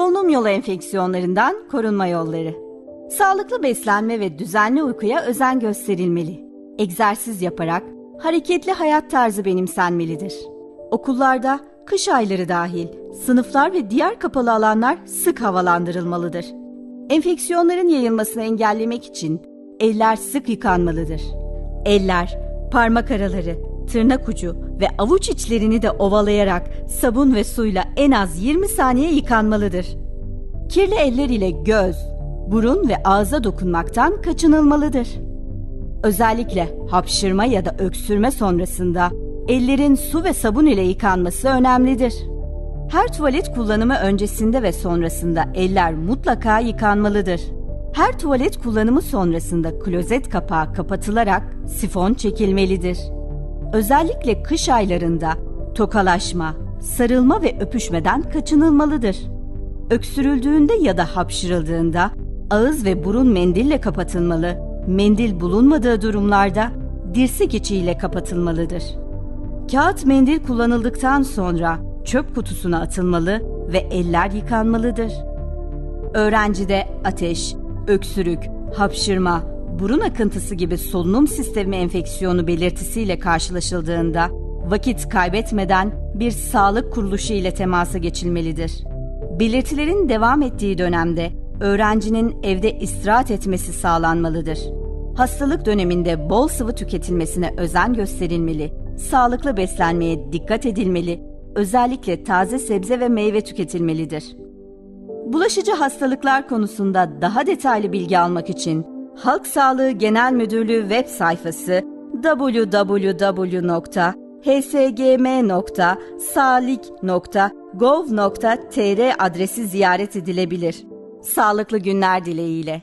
Solunum yolu enfeksiyonlarından korunma yolları. Sağlıklı beslenme ve düzenli uykuya özen gösterilmeli. Egzersiz yaparak hareketli hayat tarzı benimsenmelidir. Okullarda kış ayları dahil sınıflar ve diğer kapalı alanlar sık havalandırılmalıdır. Enfeksiyonların yayılmasını engellemek için eller sık yıkanmalıdır. Eller, parmak araları, tırnak ucu ve avuç içlerini de ovalayarak sabun ve suyla en az 20 saniye yıkanmalıdır. Kirli eller ile göz, burun ve ağza dokunmaktan kaçınılmalıdır. Özellikle hapşırma ya da öksürme sonrasında ellerin su ve sabun ile yıkanması önemlidir. Her tuvalet kullanımı öncesinde ve sonrasında eller mutlaka yıkanmalıdır. Her tuvalet kullanımı sonrasında klozet kapağı kapatılarak sifon çekilmelidir. Özellikle kış aylarında tokalaşma, sarılma ve öpüşmeden kaçınılmalıdır. Öksürüldüğünde ya da hapşırıldığında ağız ve burun mendille kapatılmalı, mendil bulunmadığı durumlarda dirsek içiyle kapatılmalıdır. Kağıt mendil kullanıldıktan sonra çöp kutusuna atılmalı ve eller yıkanmalıdır. Öğrencide ateş, öksürük, hapşırma, burun akıntısı gibi solunum sistemi enfeksiyonu belirtisiyle karşılaşıldığında vakit kaybetmeden bir sağlık kuruluşu ile temasa geçilmelidir. Belirtilerin devam ettiği dönemde öğrencinin evde istirahat etmesi sağlanmalıdır. Hastalık döneminde bol sıvı tüketilmesine özen gösterilmeli, sağlıklı beslenmeye dikkat edilmeli, özellikle taze sebze ve meyve tüketilmelidir. Bulaşıcı hastalıklar konusunda daha detaylı bilgi almak için Halk Sağlığı Genel Müdürlüğü web sayfası www.hsgm.salik.gov.tr adresi ziyaret edilebilir. Sağlıklı günler dileğiyle.